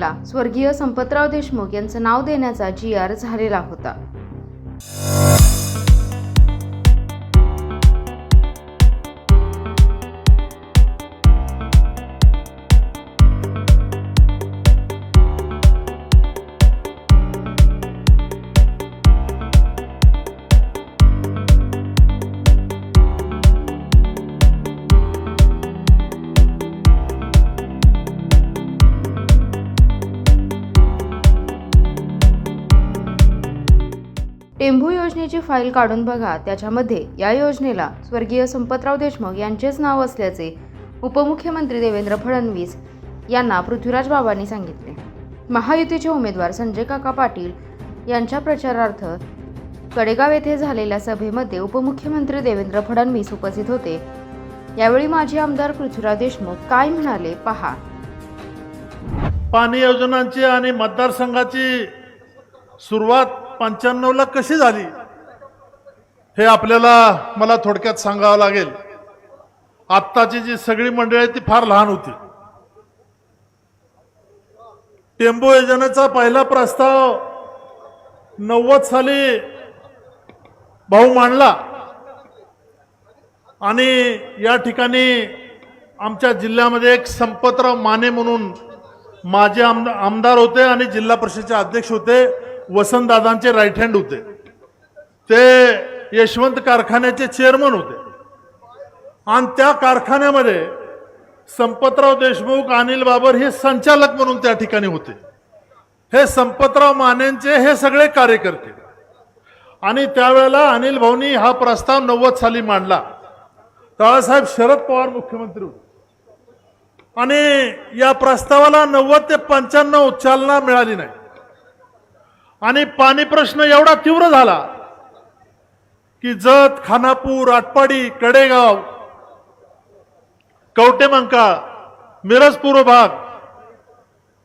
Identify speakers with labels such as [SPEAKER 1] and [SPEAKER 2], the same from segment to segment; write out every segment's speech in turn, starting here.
[SPEAKER 1] योजनेला स्वर्गीय संपतराव देशमुख यांचं नाव देण्याचा जी आर झालेला होता. फाईल काढून बघा. त्याच्यामध्ये या योजनेला स्वर्गीय संपतराव देशमुख यांचेच नाव असल्याचे उपमुख्यमंत्री देवेंद्र फडणवीस यांना पृथ्वीराज बाबांनी सांगितले. महायुतीचे उमेदवार संजय काका पाटील यांच्या प्रचारार्थ कडेगाव येथे झालेल्या सभेमध्ये उपमुख्यमंत्री देवेंद्र फडणवीस उपस्थित होते. यावेळी माजी आमदार पृथ्वीराज देशमुख काय म्हणाले पहा.
[SPEAKER 2] पाणी योजनांची आणि मतदारसंघाची सुरुवात पंच्याण्णवला कशी झाली? हे आपल्याला मला थोडक्यात सांगावं लागेल. आत्ताची जी सगळी मंडळी आहे ती फार लहान होती. टेम्बो योजनेचा पहिला प्रस्ताव नव्वद साली भाऊ मांडला. आणि या ठिकाणी आमच्या जिल्ह्यामध्ये एक संपतराव माने म्हणून माझे आमदार आमदार होते आणि जिल्हा परिषदेचे अध्यक्ष होते. वसंतदादांचे राईट हँड होते. ते यशवंत कारखान्याचे चेअरमन होते. आणि त्या कारखान्यामध्ये संपतराव देशमुख अनिल बाबर हे संचालक म्हणून त्या ठिकाणी होते. हे संपतराव मानेंचे हे सगळे कार्यकर्ते. आणि त्यावेळेला अनिल भाऊनी हा प्रस्ताव नव्वद साली मांडला. बाळासाहेब शरद पवार मुख्यमंत्री होते. आणि या प्रस्तावाला नव्वद ते पंच्याण्णव चालना मिळाली नाही. आणि पाणी प्रश्न एवढा तीव्र झाला की जत खानापूर आटपाडी कडेगाव कवटेमंका मिरज पूर्व भाग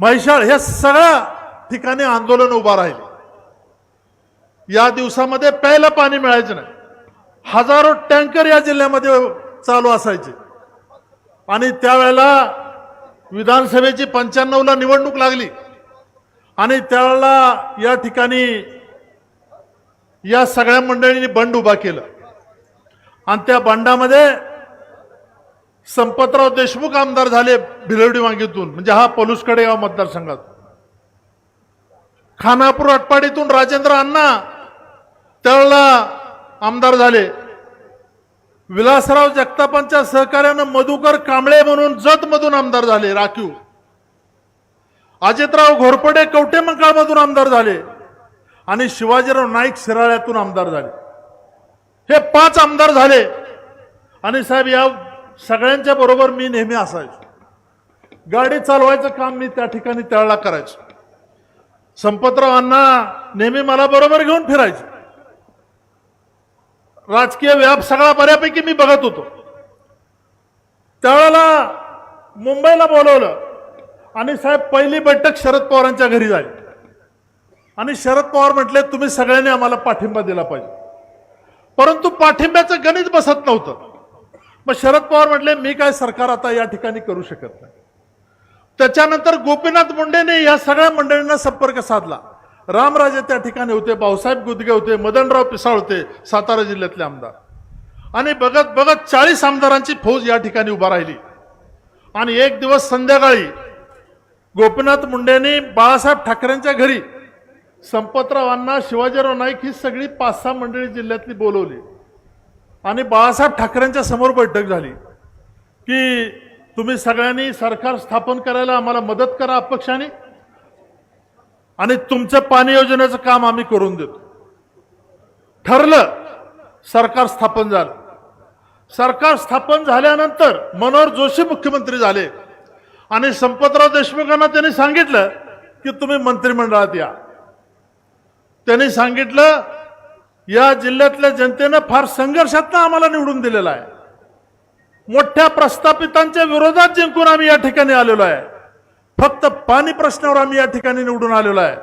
[SPEAKER 2] म्हैसाळ हे सगळ्या ठिकाणी आंदोलन उभा राहिले. या दिवसामध्ये प्यायला पाणी मिळायचं नाही. हजारो टँकर या जिल्ह्यामध्ये चालू असायचे. आणि त्यावेळेला विधानसभेची पंच्याण्णवला निवडणूक लागली. आणि त्यावेळेला या ठिकाणी या सगळ्या मंडळींनी बंड उभा केलं. आणि त्या बंडामध्ये संपतराव देशमुख आमदार झाले भिलवडी वांगीतून. म्हणजे हा पलुसकडे या मतदारसंघात. खानापूर अटपाडीतून राजेंद्र अण्णा तळला आमदार झाले. विलासराव जगतापांच्या सहकार्यानं मधुकर कांबळे म्हणून जत मधून आमदार झाले राखीव. अजितराव घोरपडे कवटे मधून आमदार झाले. आणि शिवाजीराव नाईक शिराळ्यातून आमदार झाले. हे पाच आमदार झाले. आणि साहेब या सगळ्यांच्या बरोबर मी नेहमी असायचो. गाडी चालवायचं काम मी त्या ठिकाणी त्यावेळेला करायचो. संपतराव अण्णा नेहमी मला बरोबर घेऊन फिरायचे. राजकीय व्याप सगळा बऱ्यापैकी मी बघत होतो. त्यावेळेला मुंबईला बोलवलं आणि साहेब पहिली बैठक शरद पवारांच्या घरी झाली. आणि शरद पवार म्हटले तुम्ही सगळ्यांनी आम्हाला पाठिंबा दिला पाहिजे. परंतु पाठिंब्याचं गणित बसत नव्हतं. मग शरद पवार म्हटले मी काय सरकार आता या ठिकाणी करू शकत नाही. त्याच्यानंतर गोपीनाथ मुंडेने या सगळ्या मंडळींना संपर्क साधला. रामराजे त्या ठिकाणी होते भाऊसाहेब गुदगे होते मदनराव पिसाळ होते सातारा जिल्ह्यातले आमदार. आणि बघत बघत चाळीस आमदारांची फौज या ठिकाणी उभा राहिली. आणि एक दिवस संध्याकाळी गोपीनाथ मुंडेंनी बाळासाहेब ठाकरेंच्या घरी संपतराव अण्णा शिवाजीराव नाईक ही सगळी पाच सहा मंडळी जिल्ह्यातली बोलवली. आणि बाळासाहेब ठाकरेंच्या समोर बैठक झाली. की तुम्ही सगळ्यांनी सरकार स्थापन करायला आम्हाला मदत करा अपक्षाने. आणि तुमचं पाणी योजनेचं काम आम्ही करून देतो. ठरलं सरकार स्थापन झालं. सरकार स्थापन झाल्यानंतर मनोहर जोशी मुख्यमंत्री झाले. आणि संपतराव देशमुखांना त्यांनी सांगितलं की तुम्ही मंत्रिमंडळात या. त्यांनी सांगितलं या जिल्ह्यातल्या जनतेनं फार संघर्षातनं आम्हाला निवडून दिलेला आहे. मोठ्या प्रस्थापितांच्या विरोधात जिंकून आम्ही या ठिकाणी आलेलो आहे. फक्त पाणी प्रश्नावर आम्ही या ठिकाणी निवडून आलेलो आहे.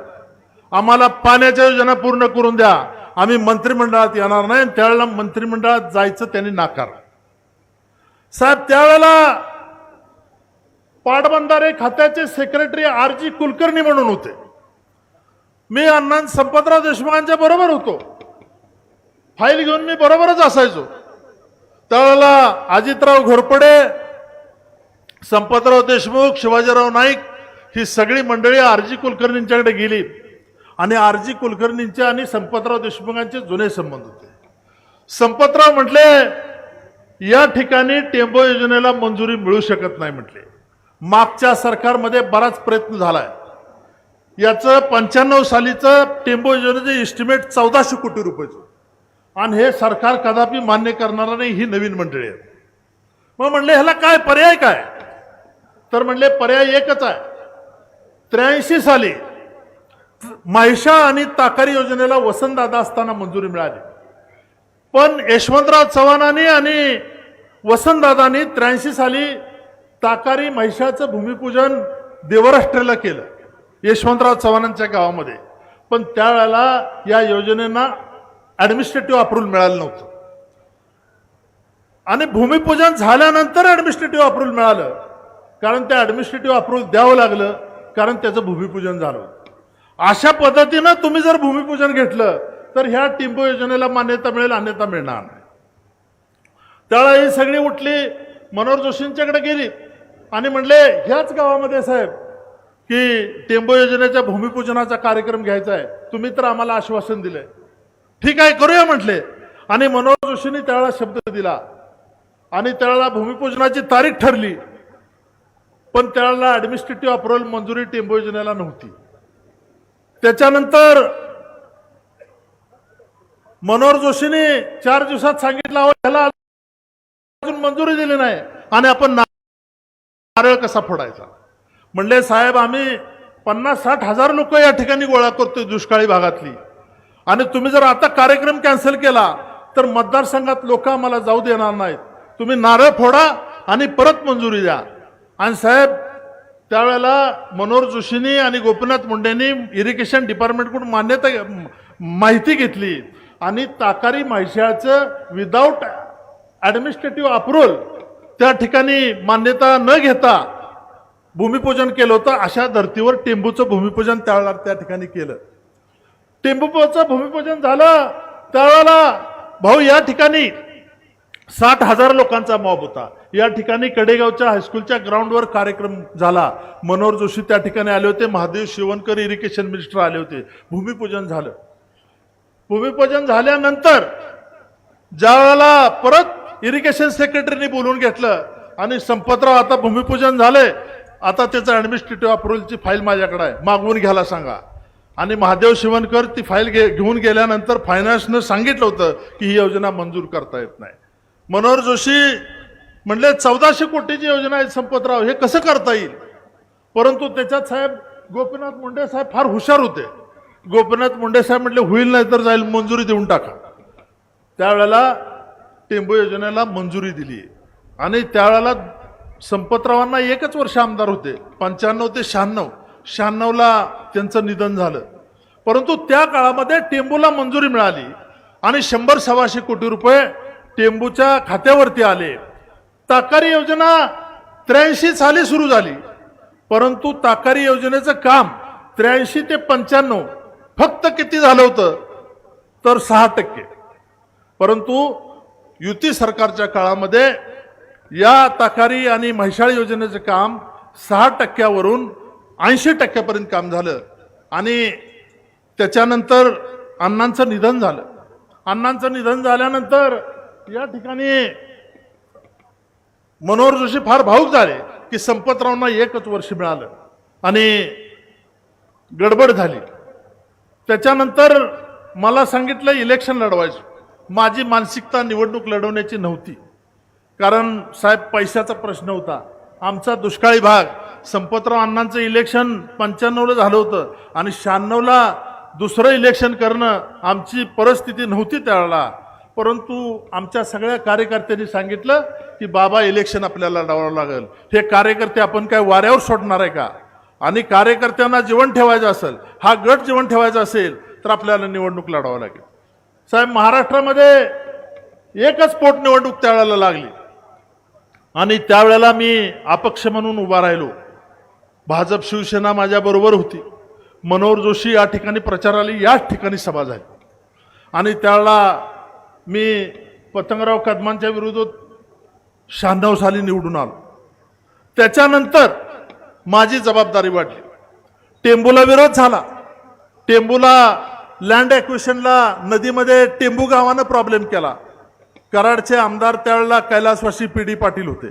[SPEAKER 2] आम्हाला पाण्याच्या योजना पूर्ण करून द्या. आम्ही मंत्रिमंडळात येणार नाही आणि त्यावेळेला मंत्रिमंडळात जायचं त्यांनी नाकार. साहेब त्यावेळेला पाटबंधारे खात्याचे सेक्रेटरी आर जी कुलकर्णी म्हणून होते. मी अण्णा संपतराव देशमुखांच्या बरोबर होतो. फाईल घेऊन मी बरोबरच असायचो. त्यावेळेला अजितराव घोरपडे संपतराव देशमुख शिवाजीराव नाईक ही सगळी मंडळी आरजी कुलकर्णींच्याकडे गेली. आणि आरजी कुलकर्णींचे आणि संपतराव देशमुखांचे जुने संबंध होते. संपतराव म्हटले या ठिकाणी टेंबो योजनेला मंजुरी मिळू शकत नाही म्हटले. मागच्या सरकारमध्ये बराच प्रयत्न झालाय. याचं पंच्याण्णव सालीचं टेम्बो योजनेचं इस्टिमेट चौदाशे कोटी रुपयाचं. आणि हे सरकार कदापि मान्य करणार नाही ही नवीन मंडळी आहे. मग म्हणले ह्याला काय पर्याय काय? तर म्हणले पर्याय एकच आहे. त्र्याऐंशी साली महिषा आणि ताकारी योजनेला वसंतदादा असताना मंजुरी मिळाली. पण यशवंतराव चव्हाणांनी आणि वसंतदादांनी त्र्याऐंशी साली ताकारी महिषाचं भूमिपूजन देवराष्ट्रेला केलं. यशवंतराव चव्हाणांच्या गावामध्ये. पण त्यावेळेला या योजनेना ऍडमिनिस्ट्रेटिव्ह अप्रुव्हल मिळालं नव्हतं. आणि भूमिपूजन झाल्यानंतर ऍडमिनिस्ट्रेटिव्ह अप्रुव्हल मिळालं. कारण त्या ऍडमिनिस्ट्रेटिव्ह अप्रुव्हल द्यावं लागलं. कारण त्याचं भूमिपूजन झालं. अशा पद्धतीनं तुम्ही जर भूमिपूजन घेतलं तर ह्या टिंबो योजनेला मान्यता मिळेल अन्यथा मिळणार नाही. त्यावेळेला ही सगळी उठली. मनोहर जोशींच्याकडे गेली. आणि म्हणले ह्याच गावामध्ये साहेब की टेंबो योजनेच्या भूमिपूजनाचा कार्यक्रम घ्यायचा आहे. तुम्ही तर आम्हाला आश्वासन दिलंय. ठीक आहे करूया म्हटले. आणि मनोहर जोशींनी त्यावेळेला शब्द दिला. आणि त्यावेळेला भूमिपूजनाची तारीख ठरली. पण त्यावेळेला ऍडमिनिस्ट्रेटिव्ह अप्रुव्हल मंजुरी टेंबो योजनेला नव्हती. त्याच्यानंतर मनोहर जोशीने चार दिवसात सांगितलं अहो ह्याला अजून मंजुरी दिली नाही. आणि आपण नारळ कसा फोडायचा? म्हणले साहेब आम्ही पन्नास साठ हजार लोक या ठिकाणी गोळा करतोय दुष्काळी भागातली. आणि तुम्ही जर आता कार्यक्रम कॅन्सल केला तर मतदारसंघात लोक आम्हाला जाऊ देणार नाहीत. तुम्ही नारळ फोडा आणि परत मंजुरी द्या. आणि साहेब त्यावेळेला मनोहर जोशींनी आणि गोपीनाथ मुंडेंनी इरिगेशन डिपार्टमेंटकडून मान्यता माहिती घेतली. आणि ताकारी माहिशाळचं विदाऊट ॲडमिनिस्ट्रेटिव्ह अप्रुव्हल त्या ठिकाणी मान्यता न घेता भूमिपूजन केलं होतं अशा धर्तीवर टेंबूचं भूमिपूजन त्याला त्या ठिकाणी केलं. टेंबूचं भूमिपूजन झालं त्यावेळेला भाऊ या ठिकाणी साठ हजार लोकांचा मॉब होता. या ठिकाणी कडेगावच्या हायस्कूलच्या ग्राउंडवर कार्यक्रम झाला. मनोहर जोशी त्या ठिकाणी आले होते महादेव शिवणकर इरिगेशन मिनिस्टर आले होते. भूमिपूजन झालं. भूमिपूजन झाल्यानंतर ज्या वेळेला परत इरिगेशन सेक्रेटरीने बोलून घेतलं आणि संपतराव आता भूमिपूजन झालंय आता त्याचं ॲडमिनिस्ट्रेटिव्ह अप्रुव्हलची फाईल माझ्याकडे आहे. मागवून घ्यायला सांगा. आणि महादेव शिवणकर ती फाईल घे घेऊन गेल्यानंतर फायनान्सनं सांगितलं होतं की ही योजना मंजूर करता येत नाही. मनोहर जोशी म्हणले चौदाशे कोटीची योजना आहे संपतराव हे कसं करता येईल? परंतु त्याच्यात साहेब गोपीनाथ मुंडे साहेब फार हुशार होते. गोपीनाथ मुंडे साहेब म्हटले होईल नाही तर जाईल मंजुरी देऊन टाका. त्यावेळेला टेंबू योजनेला मंजुरी दिली. आणि त्यावेळेला संपतरावांना एकच वर्ष आमदार होते. पंच्याण्णव ते शहाण्णव. शहाण्णवला त्यांचं निधन झालं. परंतु त्या काळामध्ये टेंबूला मंजुरी मिळाली आणि शंभर सव्वाशे कोटी रुपये टेंबूच्या खात्यावरती आले. ताकारी योजना त्र्याऐंशी साली सुरू झाली. परंतु ताकारी योजनेचं काम त्र्याऐंशी ते पंच्याण्णव फक्त किती झालं होतं? तर सहा टक्के. परंतु युती सरकारच्या काळामध्ये या ताकारी आणि म्हैसाळ योजनेचं काम सहा टक्क्यावरून ऐंशी टक्क्यापर्यंत काम झालं. आणि त्याच्यानंतर अण्णांचं निधन झालं. अण्णांचं निधन झाल्यानंतर या ठिकाणी मनोहर जोशी फार भाऊक झाले की संपतरावांना एकच वर्ष मिळालं आणि गडबड झाली. त्याच्यानंतर मला सांगितलं इलेक्शन लढवायचं. माझी मानसिकता निवडणूक लढवण्याची नव्हती. कारण साहेब पैशाचा प्रश्न होता. आमचा दुष्काळी भाग संपतराव अण्णांचं इलेक्शन पंच्याण्णवला झालं होतं आणि शहाण्णवला दुसरं इलेक्शन करणं आमची परिस्थिती नव्हती त्यावेळेला. परंतु आमच्या सगळ्या कार्यकर्त्यांनी सांगितलं की बाबा इलेक्शन आपल्याला लावावं लागेल. हे कार्यकर्ते आपण काय वाऱ्यावर सोडणार आहे का? आणि कार्यकर्त्यांना जीवन ठेवायचं असेल हा गट जीवन ठेवायचा असेल तर आपल्याला निवडणूक लढावं लागेल. साहेब महाराष्ट्रामध्ये एकच पोटनिवडणूक त्यावेळेला लागली. आणि त्यावेळेला मी अपक्ष म्हणून उभा राहिलो. भाजप शिवसेना माझ्याबरोबर होती. मनोहर जोशी या ठिकाणी प्रचाराला याच ठिकाणी सभा झाली. आणि त्यावेळेला मी पतंगराव कदमांच्या विरोधात शहाण्णव साली निवडून आलो. त्याच्यानंतर माझी जबाबदारी वाढली. टेंबूला विरोध झाला. टेंबूला लँड ॲक्विशनला नदीमध्ये टेंबू गावानं प्रॉब्लेम केला. कराडचे आमदार त्यावेळेला कैलासवासी पी डी पाटील होते.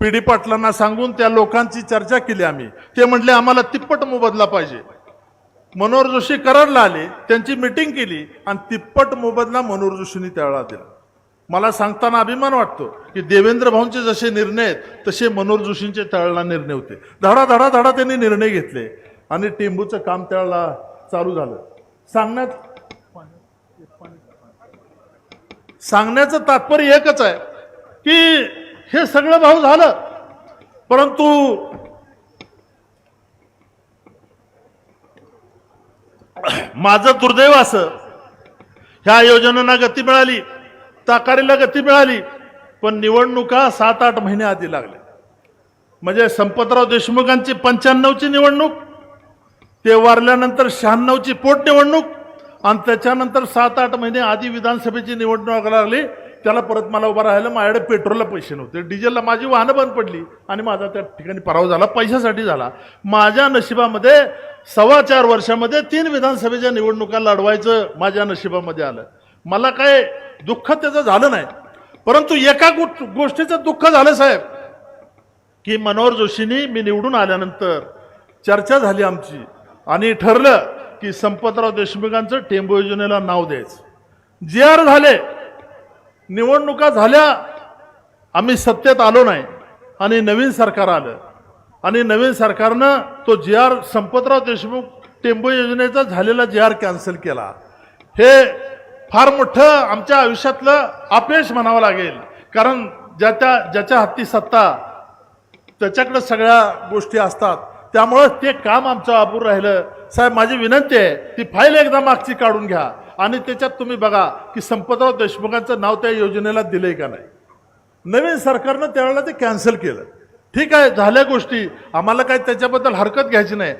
[SPEAKER 2] पी डी पाटलांना सांगून त्या लोकांची चर्चा केली आम्ही. ते म्हटले आम्हाला तिप्पट मोबदला पाहिजे. मनोहर जोशी कराडला आले त्यांची मिटिंग केली आणि तिप्पट मोबदला मनोहर जोशींनी त्यावेळेला दिला. मला सांगताना अभिमान वाटतो की देवेंद्र भाऊंचे जसे निर्णय आहेत तसे मनोहर जोशींचे त्यावेळेला निर्णय होते. धडा धडा धडा त्यांनी निर्णय घेतले आणि टेंबूचं काम त्यावेळेला चालू झालं. सांगण्यात सांगण्याचं तात्पर्य एकच आहे की हे सगळं भाऊ झालं परंतु माझं दुर्दैव असं ह्या योजनांना गती मिळाली ताकारीला गती मिळाली पण निवडणुका सात आठ महिने आधी लागल्या. म्हणजे संपतराव देशमुखांची पंच्याण्णवची निवडणूक ते वारल्यानंतर शहाण्णवची पोटनिवडणूक आणि त्याच्यानंतर सात आठ महिने आधी विधानसभेची निवडणूक लागली त्याला परत मला उभं राहिलं माझ्याकडे पेट्रोलला पैसे नव्हते. डिझेलला माझी वाहनं बंद पडली आणि माझा त्या ठिकाणी पराव झाला पैशासाठी झाला. माझ्या नशिबामध्ये सव्वा चार वर्षामध्ये तीन विधानसभेच्या निवडणुका लढवायचं माझ्या नशिबामध्ये आलं. मला काय दुःख त्याचं झालं नाही. परंतु एका गो- गोष्टीचं दुःख झालं साहेब की मनोहर जोशींनी मी निवडून आल्यानंतर चर्चा झाली आमची. आणि ठरलं की संपतराव देशमुखांचं टेंबू योजनेला नाव द्यायचं. जे आर झाले निवडणुका झाल्या आम्ही सत्तेत आलो नाही आणि नवीन सरकार आलं. आणि नवीन सरकारनं तो जे आर संपतराव देशमुख टेंबू योजनेचा झालेला जी आर कॅन्सल केला. हे फार मोठं आमच्या आयुष्यातलं अपयश म्हणावं लागेल. कारण ज्याच्या ज्याच्या हाती सत्ता त्याच्याकडे सगळ्या गोष्टी असतात. त्यामुळं ते काम आमचं अपूर राहिलं. साहेब माझी विनंती आहे ती फाईल एकदा मागची काढून घ्या. आणि त्याच्यात तुम्ही बघा की संपतराव देशमुखांचं नाव त्या योजनेला दिलंय का नाही. नवीन सरकारनं त्यावेळेला ते कॅन्सल केलं. ठीक आहे झाल्या गोष्टी. आम्हाला काही त्याच्याबद्दल हरकत घ्यायची नाही.